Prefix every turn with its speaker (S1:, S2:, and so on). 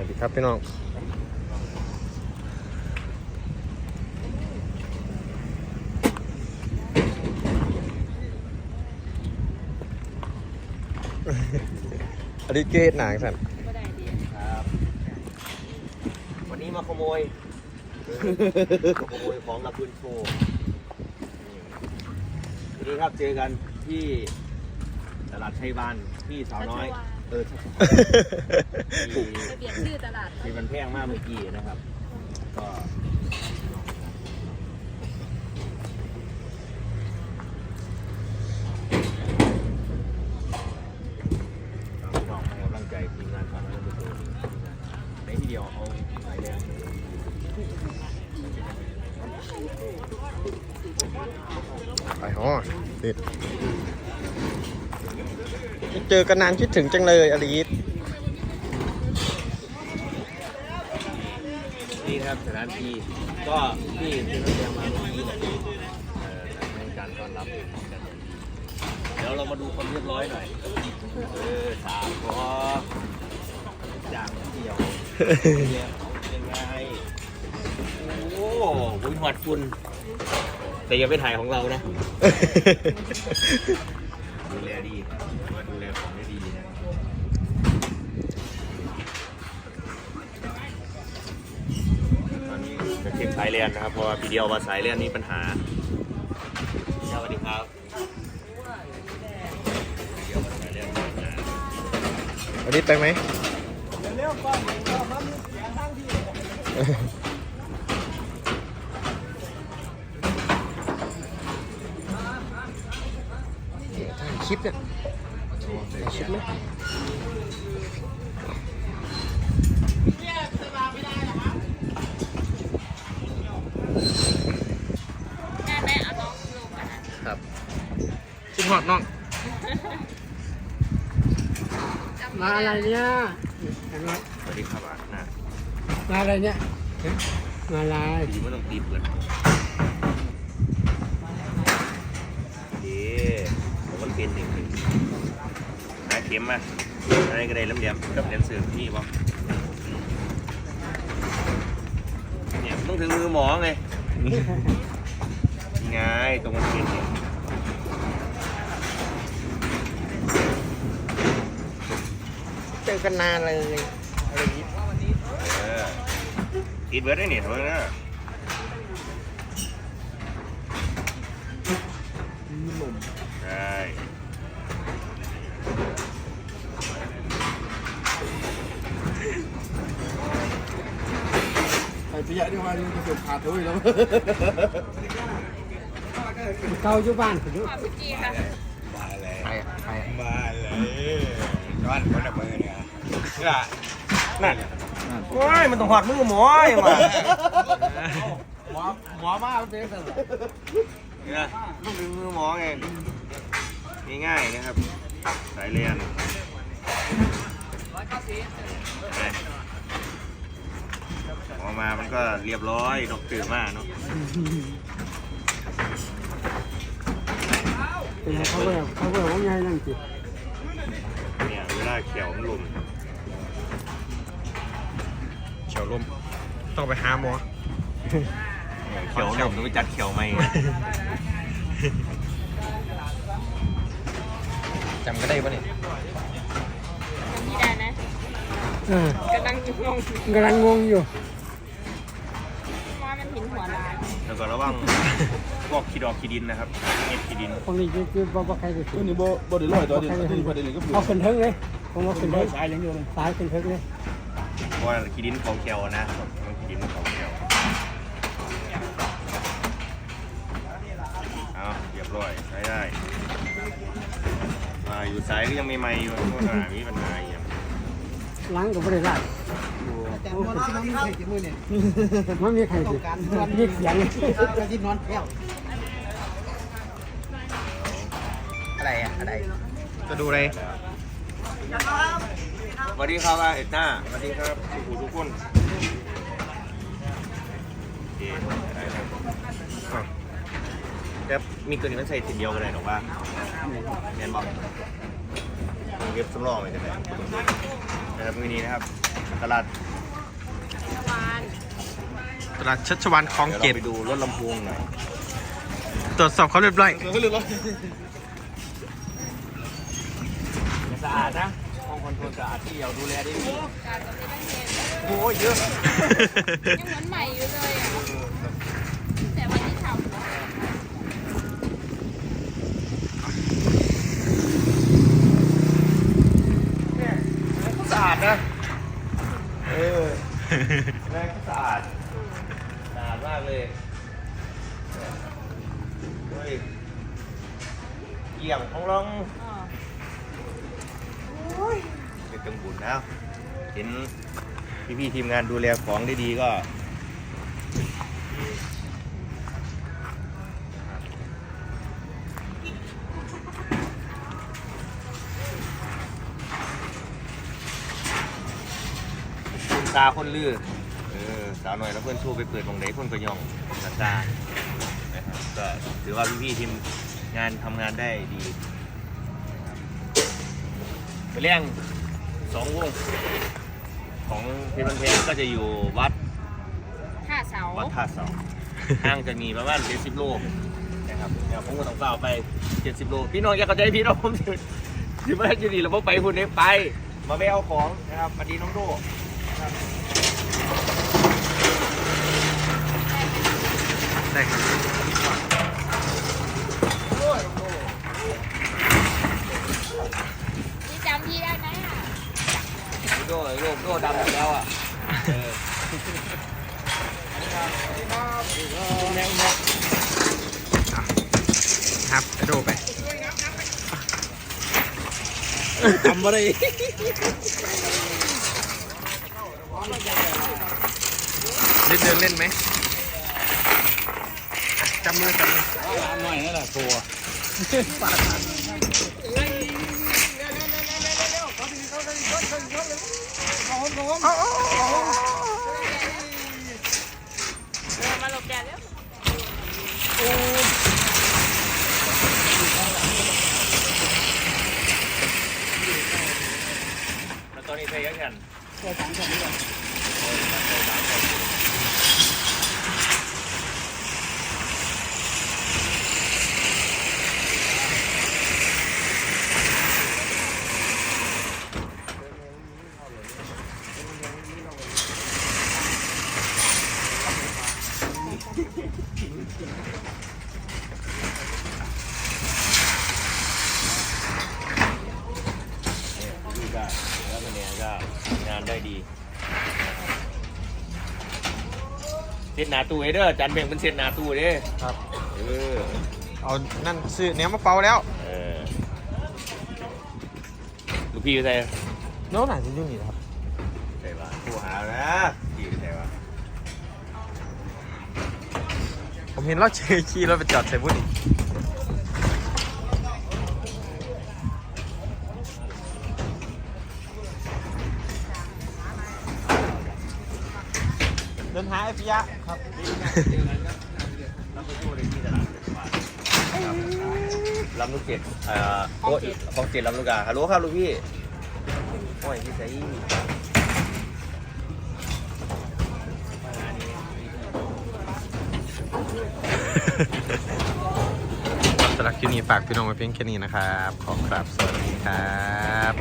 S1: วัสดีครับพี่น้องอันนี้เกตหนังสัน
S2: ก็ได้ดี
S3: ครับวันนี้มาขโมย ขโมยของกับคุณโชว์สวัสดีครับเจอกันที่ตลาดชัยบานที่สาวน้อย เออที่
S2: ไปเปลี่ยนชื่อตลาด
S3: ที่มันแพงมากเมื่อกี้นะครับ ก็พี่น้องให้กำลังใจทีมงานก่อนแล้วจะดูในที่เดียวเอาไหนเลย
S1: ไปฮอติด เจอกันนานคิดถึงจังเลยอลิส
S3: นี่ครับสถานที่ก็ที่ที่เราเตรียมมาเมื่อกี้เนี่ยเอ่อในการต้อนรับกันเดี๋ยวเรามาดูความเรียบร้อยหน่อยเออสามพอจางเดียวเนี่ยยังไงโอ้โหบุญหอดคุณแต่ย่าไปถ่ายของเรานะ ดูแลดีว่าดูแลของได้ดีนะตอนนี้จะเก็บสายเรียนนะครับ เพราะว่าปีเดียวมาสายเรียนมีปัญหาสวัสดีครับปีเดียวมาสายเรียนมีปัญหา
S1: อลิสไปไหมถ่ คลิปเนี่ยถ่ายคลิปไหม
S2: แม่แม่เอาน้องลงมานะครับ
S1: คิดหอดน้อง
S4: มาอะไรเนี่ยเห็นไหม
S3: สวัสดีครับอะนะ
S4: มาอะไรเนี่ยเอ๊ะมาอะไร
S3: ดีไม่ต้องตีเปิดเย้ผมมัน เป็นหนึ่งหนึ่งหาเข็มมาอะไรก็ได้ลำเลียมกับเลียมเสือนี่บ่เนี่ยต้องถึงมือหมอไงนี่ไงตรงมันเป็นเนี่ย
S1: เจอกันนานเลยอลิส
S3: เออติดเบิร์ดได้เนี่ยเถอะนะใช่
S4: ไอ้พี่ยะที่ว่านี่จะเป็นขาดทุยแล้วเก่าอยู่บ้านผมอยู่
S2: ขอบคุณจีค่ะ
S1: ใครอะใครอะ
S5: มาเลยย้อนคนละมือเนี่ยน่ะ
S3: นั่นโอ้ยมันต้องหอดมือหมอไอ้มา
S4: หมอหมอมาเป็นสัตว์
S3: เนี่ยต้องถึงมือหมอไงง่ายๆนะครับ สายเรียนไป หมอมามันก็เรียบร้อยดอกตื่นมาเนาะ
S4: เป็นเขาแบบเขาแบบว่าไงนั่นสิ
S3: เนี่ยเวลาเขียวมันหลุม
S1: เขียวลมต้องไปหาหมอ
S3: เขียวหลุมต้องไปจัดเขียวไหม
S1: จำก็ได้ปะเนี่ย
S2: นี่ได้นะ
S4: เออกำ
S2: ลังงง
S4: กำลังงงอยู่
S2: ว่ามัน หินหัวลาย
S3: แล้วก็ระวังพวกขี้ดอกขี้ดินนะครับเม็ดขี้ดิน
S4: ตรงนี้คือคือบ่บ่ใครจะถึ
S5: ตัว
S4: ง
S5: นี้บ่บ่ได้ลอยตัวนี้ตัวนี้บ่ได้เลยก็
S4: เอาขึ้นเทิงเลยผมเอาขึ้นเทิงสายยังอยู่เลยสายขึ้นเทิงเลย
S3: เพราะว่าขี้ดินของเขียวนะมันขี้ดินของเขียวเอาเรียบร้อยใช้ได้อ่าอยู่สายก็ยังไม่ไม่อยู่เพราะว่ามีปัญหาอย่าง
S4: ล้างก็ไม่ได้ล้าง
S6: แต่นอนที่นอนไม่ใช่กี่มือเนี่ย
S4: มันมีใครสิมีเสียง
S6: จะที่นอนแก้ว
S1: อะไรอะอะไร จะดูอะไร
S3: สวัสดีครับอาเอ็ดหน้าสวัสดีครับสุขุทุกคนโอเคครับแต่มีตัวนี้มันใส่ติดเดียวกันเลยหรอว่าแมนบอกเก็บสำรองไว้จะได้นะครับมือนี้นะครับ ตลาด
S1: ตลาดชัชวานคลองเกต
S3: ดี๋ยวราไปดูรถลำโพงหน่อย
S1: ตรวจสอบเขาเรียบร้อย
S3: สะอาดนะห้องคอนโทรลสะอาดที่เราดูแลได้ดี
S2: การจะไม่ได้เห็น
S3: โอ้ยเยอะ
S2: ยังเหมือนใหม่อยู่เลยอะแต่วันที่ทำนะ
S3: สะอาดนะเออ กี่ยงของลอง
S2: อ๋อ
S3: เป็นจังบุญแล้วเห็นพี่ๆทีมงานดูแลของได้ดีก็คุณตาคนลือเออสาวหน่อยแล้วเพื่อนชูไปเปิดวงไหนเพื่อนก็ย่องนันตานะครับก็ถือว่าพี่ๆทีม งานทำงานได้ดีนะครับไปเลี้ยงสองวง ของเพชรบันเพงก็จะอยู่วัด
S2: ท่าเสา
S3: วัดท่าเสาห่างจะมีประมาณ70โลนะครับเดี๋ยวผมก็ต้องเฝ้าไป70โล พี่น้องอย่าเข้าใจพี่น้องผมถือถือว่าจะดีแล้วผมไปคุณเนี้ไป มาไปเอาของนะครับมาดีน้องโด
S1: ได้ครับ
S2: พี่จำพี่ได้ไหมอะ
S3: โดโลกโดดำหมดแล้วอะเออ
S1: ครับไปดูไป
S4: ทำอะไร
S1: ได้เดินเล่นไหมจับมือจับมือ
S4: หน่อยนั่นแหละตัว
S2: เออมาหลบแดดแล้ว
S3: แล้วตอนนี้ใครยังกันพี่ก็แล้วคะแนนก็งานได้ดี เซตหนาตู้ไอ้เด้อจันเบ่งเป็นเซตหนาตู้เด้
S1: ครับ
S3: เออ
S1: เอานั่นซื้อเนี้ยมาเป่าแล้ว
S3: เออลูกพี่อยู่ไหน
S1: โน้ตไหนจะยุ่งอีกครับ
S3: ใช่ปะผู้หานะพี่อยู่ไหนวะ
S1: ผมเห็นเราเจอขี่รถไปจอดใส่บุ้นอีก หาไอ้พิยะครับ
S3: รับไปพูดในที่ตลาดเทศบาลครับลำลูกเจ็ดเอ่อโอ้ยของเจ็ดลำลูกกาฮัลโหลครับลูกพี่โอ้ยพี่ใส่
S1: สำหรับคลิปนี้ฝากพี่น้องไว้เพียงแค่นี้นะครับ ขอกราบสวัสดีครับ